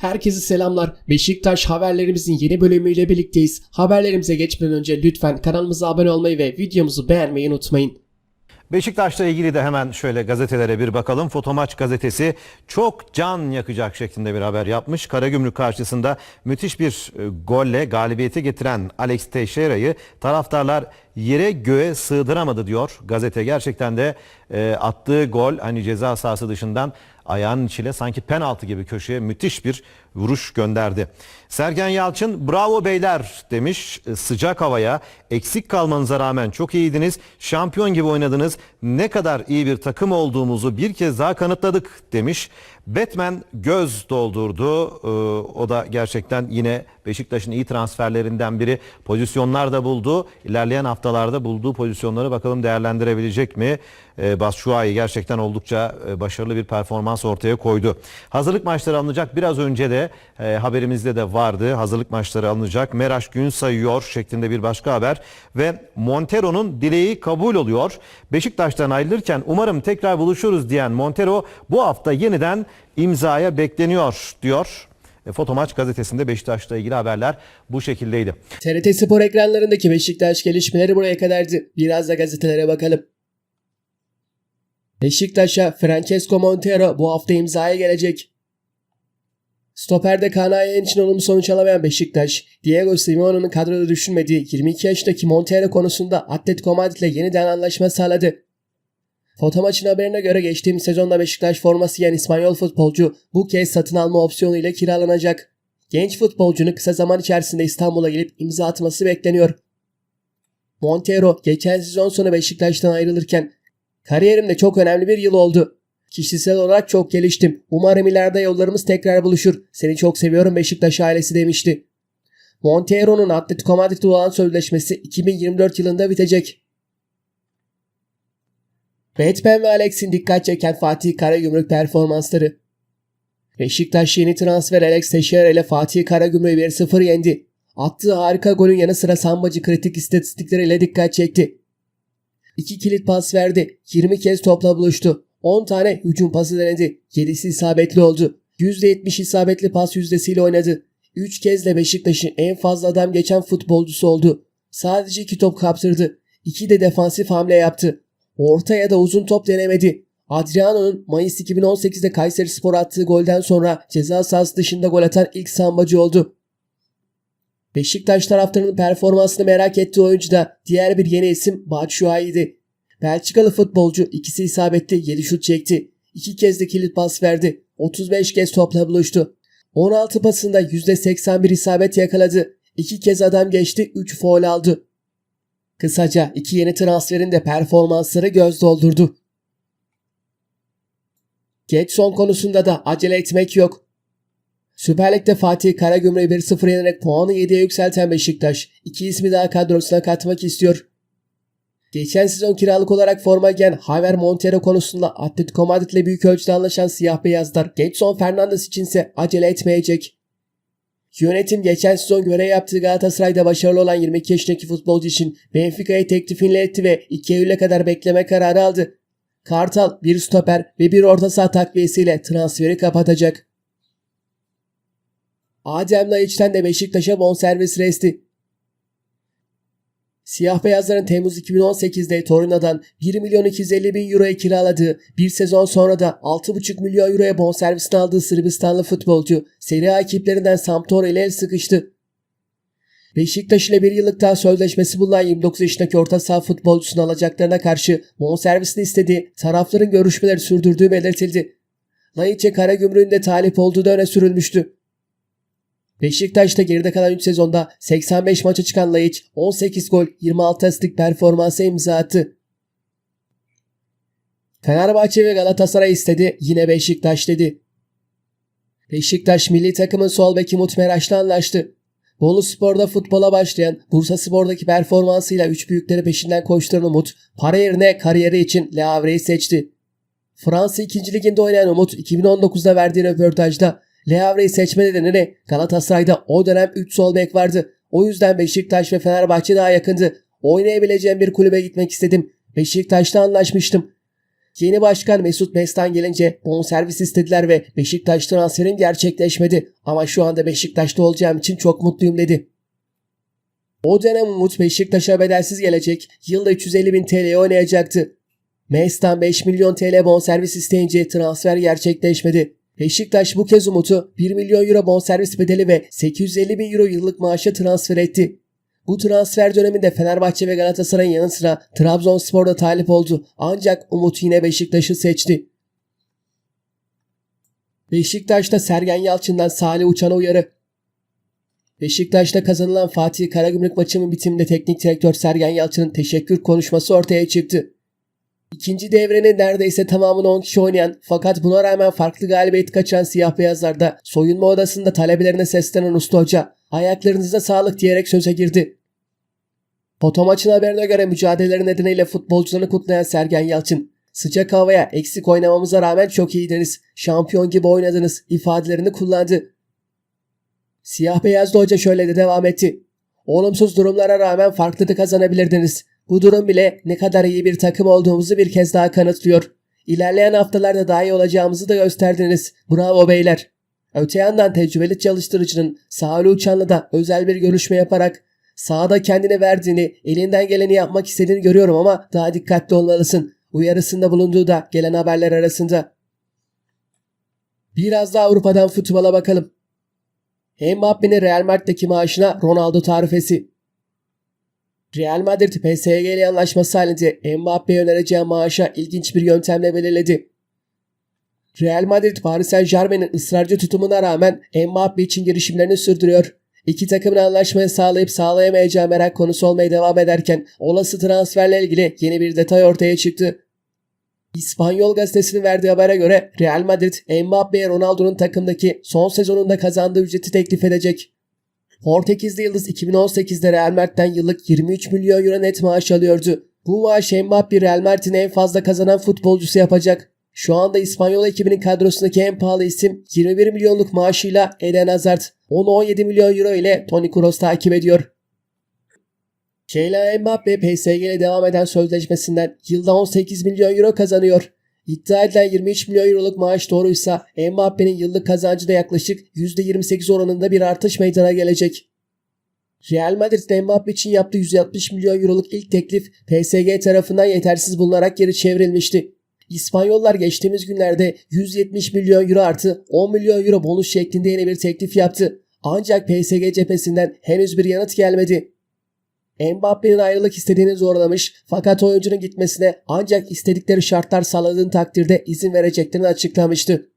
Herkese selamlar. Beşiktaş haberlerimizin yeni bölümüyle birlikteyiz. Haberlerimize geçmeden önce lütfen kanalımıza abone olmayı ve videomuzu beğenmeyi unutmayın. Beşiktaş'la ilgili de hemen şöyle gazetelere bir bakalım. Fotomaç gazetesi çok can yakacak şeklinde bir haber yapmış. Karagümrük karşısında müthiş bir e, golle galibiyeti getiren Alex Teixeira'yı taraftarlar yere göğe sığdıramadı diyor. Gazete gerçekten de e, attığı gol hani ceza sahası dışından ayağının içiyle sanki penaltı gibi köşeye müthiş bir vuruş gönderdi. Sergen Yalçın bravo beyler demiş E, sıcak havaya eksik kalmanıza rağmen çok iyiydiniz şampiyon gibi oynadınız ne kadar iyi bir takım olduğumuzu bir kez daha kanıtladık demiş. Batman göz doldurdu E, o da gerçekten yine Beşiktaş'ın iyi transferlerinden biri pozisyonlar da buldu. İlerleyen haftalarda bulduğu pozisyonları bakalım değerlendirebilecek mi? E, Batshuayi gerçekten oldukça e, başarılı bir performans ortaya koydu. Hazırlık maçları alınacak. Biraz önce de e, haberimizde de vardı. Hazırlık maçları alınacak. Meraş gün sayıyor şeklinde bir başka haber. Ve Montero'nun dileği kabul oluyor. Beşiktaş'tan ayrılırken umarım tekrar buluşuruz diyen Montero bu hafta yeniden imzaya bekleniyor diyor. E, Fotomaç gazetesinde Beşiktaş'la ilgili haberler bu şekildeydi. TRT Spor ekranlarındaki Beşiktaş gelişmeleri buraya kadardı. Biraz da gazetelere bakalım. Beşiktaş'a Francesco Montero bu hafta imzaya gelecek. Stoperde Kanayan için olumlu sonuç alamayan Beşiktaş, Diego Simeone'un kadroda düşünmediği 22 yaşındaki Montero konusunda Atletico Madrid'le yeniden anlaşma sağladı. Fotomaçın haberine göre geçtiğimiz sezonda Beşiktaş forması giyen İspanyol futbolcu bu kez satın alma opsiyonu ile kiralanacak. Genç futbolcunun kısa zaman içerisinde İstanbul'a gelip imza atması bekleniyor. Montero geçen sezon sonu Beşiktaş'tan ayrılırken kariyerimde çok önemli bir yıl oldu. Kişisel olarak çok geliştim. Umarım ileride yollarımız tekrar buluşur. Seni çok seviyorum Beşiktaş ailesi demişti. Montero'nun Atletico Madrid'le olan sözleşmesi 2024 yılında bitecek. Batman ve Alex'in dikkat çeken Fatih Karagümrük performansları. Beşiktaş yeni transfer Alex Teixeira ile Fatih Karagümrük'ü 1-0 yendi. Attığı harika golün yanı sıra sambacı kritik istatistikleriyle dikkat çekti. 2 kilit pas verdi. 20 kez topla buluştu. 10 tane hücum pası denedi. 7'si isabetli oldu. %70 isabetli pas yüzdesiyle oynadı. 3 kez de Beşiktaş'ın en fazla adam geçen futbolcusu oldu. Sadece 2 top kaptırdı. 2 de defansif hamle yaptı. Orta ya da uzun top denemedi. Adriano'nun Mayıs 2018'de Kayseri Spor attığı golden sonra ceza sahası dışında gol atan ilk sambacı oldu. Beşiktaş taraftarının performansını merak ettiği oyuncu da diğer bir yeni isim Batshuayi'di. Belçikalı futbolcu ikisi isabetli 7 şut çekti. 2 kez de kilit pas verdi. 35 kez topla buluştu. 16 pasında %81 isabet yakaladı. 2 kez adam geçti 3 foul aldı. Kısaca iki yeni transferin de performansları göz doldurdu. Getson konusunda da acele etmek yok. Süper Lig'de Fatih Karagümrük'ü 1-0 yenerek puanı 7'ye yükselten Beşiktaş iki ismi daha kadrosuna katmak istiyor. Geçen sezon kiralık olarak forma giyen Javier Montero konusunda Atletico Madrid'le büyük ölçüde anlaşan siyah beyazlar Getson Fernandes içinse acele etmeyecek. Yönetim geçen sezon görev yaptığı Galatasaray'da başarılı olan 22 yaşındaki futbolcu için Benfica'ya teklifini iletti ve 2 Eylül'e kadar bekleme kararı aldı. Kartal bir stoper ve bir orta saha takviyesiyle transferi kapatacak. Adem Laiç'ten de Beşiktaş'a bonservis resti. Siyah beyazların Temmuz 2018'de Torino'dan 1 milyon 250 bin euroya kiraladığı bir sezon sonra da 6,5 milyon euroya bonservisini aldığı Sırbistanlı futbolcu Serie A ekiplerinden Sampdoria ile el sıkıştı. Beşiktaş ile bir yıllık daha sözleşmesi bulunan 29 yaşındaki orta saha futbolcusunu alacaklarına karşı bonservisini istediği tarafların görüşmeleri sürdürdüğü belirtildi. Laiç'e Karagümrük'ün de talip olduğu da öne sürülmüştü. Beşiktaş'ta geride kalan 3 sezonda 85 maça çıkan Laiç 18 gol 26 asistlik performansa imza attı. Fenerbahçe ve Galatasaray istedi yine Beşiktaş dedi. Beşiktaş milli takımın sol beki Umut Meraş'la anlaştı. Bolu Spor'da futbola başlayan Bursa Spor'daki performansıyla üç büyükleri peşinden koşturan Umut para yerine kariyeri için Le Havre'yi seçti. Fransa 2. liginde oynayan Umut 2019'da verdiği röportajda Le Havre'yi seçme nedeni Galatasaray'da o dönem 3 sol bek vardı. O yüzden Beşiktaş ve Fenerbahçe daha yakındı. Oynayabileceğim bir kulübe gitmek istedim. Beşiktaş'ta anlaşmıştım. Yeni başkan Mesut Mestan gelince bonservis istediler ve Beşiktaş transferin gerçekleşmedi. Ama şu anda Beşiktaş'ta olacağım için çok mutluyum dedi. O dönem Umut Beşiktaş'a bedelsiz gelecek, yılda 350 bin TL'ye oynayacaktı. Mestan 5 milyon TL bonservis isteyince transfer gerçekleşmedi. Beşiktaş bu kez Umut'u 1 milyon euro bonservis bedeli ve 850 bin euro yıllık maaşa transfer etti. Bu transfer döneminde Fenerbahçe ve Galatasaray'ın yanı sıra Trabzonspor'da talip oldu. Ancak Umut yine Beşiktaş'ı seçti. Beşiktaş'ta Sergen Yalçın'dan Salih Uçan'a uyarı. Beşiktaş'ta kazanılan Fatih Karagümrük maçının bitiminde teknik direktör Sergen Yalçın'ın teşekkür konuşması ortaya çıktı. İkinci devrenin neredeyse tamamını 10 kişi oynayan fakat buna rağmen farklı galibiyet kaçan siyah beyazlarda soyunma odasında talebelerine seslenen usta hoca ayaklarınıza sağlık diyerek söze girdi. Foto maçın haberine göre mücadeleleri nedeniyle futbolcularını kutlayan Sergen Yalçın sıcak havaya eksik oynamamıza rağmen çok iyiydiniz, şampiyon gibi oynadınız ifadelerini kullandı. Siyah beyazlı hoca şöyle de devam etti. Olumsuz durumlara rağmen farklı da kazanabilirdiniz. Bu durum bile ne kadar iyi bir takım olduğumuzu bir kez daha kanıtlıyor. İlerleyen haftalarda daha iyi olacağımızı da gösterdiniz. Bravo beyler. Öte yandan tecrübeli çalıştırıcının Sağlı Uçan'la da özel bir görüşme yaparak sahada kendine verdiğini, elinden geleni yapmak istediğini görüyorum ama daha dikkatli olmalısın. Uyarısında bulunduğu da gelen haberler arasında. Biraz da Avrupa'dan futbola bakalım. Mbappe'nin Real Madrid'deki maaşına Ronaldo tarifesi. Real Madrid PSG ile anlaşması halinde Mbappe'ye önereceği maaşa ilginç bir yöntemle belirledi. Real Madrid Paris Saint Germain'in ısrarcı tutumuna rağmen Mbappe için girişimlerini sürdürüyor. İki takımın anlaşmayı sağlayıp sağlayamayacağı merak konusu olmaya devam ederken olası transferle ilgili yeni bir detay ortaya çıktı. İspanyol gazetesinin verdiği habere göre Real Madrid Mbappe'ye Ronaldo'nun takımdaki son sezonunda kazandığı ücreti teklif edecek. Portekizli Yıldız 2018'de Real Madrid'den yıllık 23 milyon euro net maaş alıyordu. Bu maaş Mbappe Real Madrid'in en fazla kazanan futbolcusu yapacak. Şu anda İspanyol ekibinin kadrosundaki en pahalı isim 21 milyonluk maaşıyla Eden Hazard. Onu 17 milyon euro ile Toni Kroos takip ediyor. Kylian Mbappe PSG ile devam eden sözleşmesinden yılda 18 milyon euro kazanıyor. İddia edilen 23 milyon euroluk maaş doğruysa Mbappe'nin yıllık kazancı da yaklaşık %28 oranında bir artış meydana gelecek. Real Madrid Mbappe için yaptığı 160 milyon euroluk ilk teklif PSG tarafından yetersiz bulunarak geri çevrilmişti. İspanyollar geçtiğimiz günlerde 170 milyon euro artı 10 milyon euro bonus şeklinde yeni bir teklif yaptı. Ancak PSG cephesinden henüz bir yanıt gelmedi. Mbappe'nin ayrılık istediğini zorlamış fakat oyuncunun gitmesine ancak istedikleri şartlar sağladığın takdirde izin vereceklerini açıklamıştı.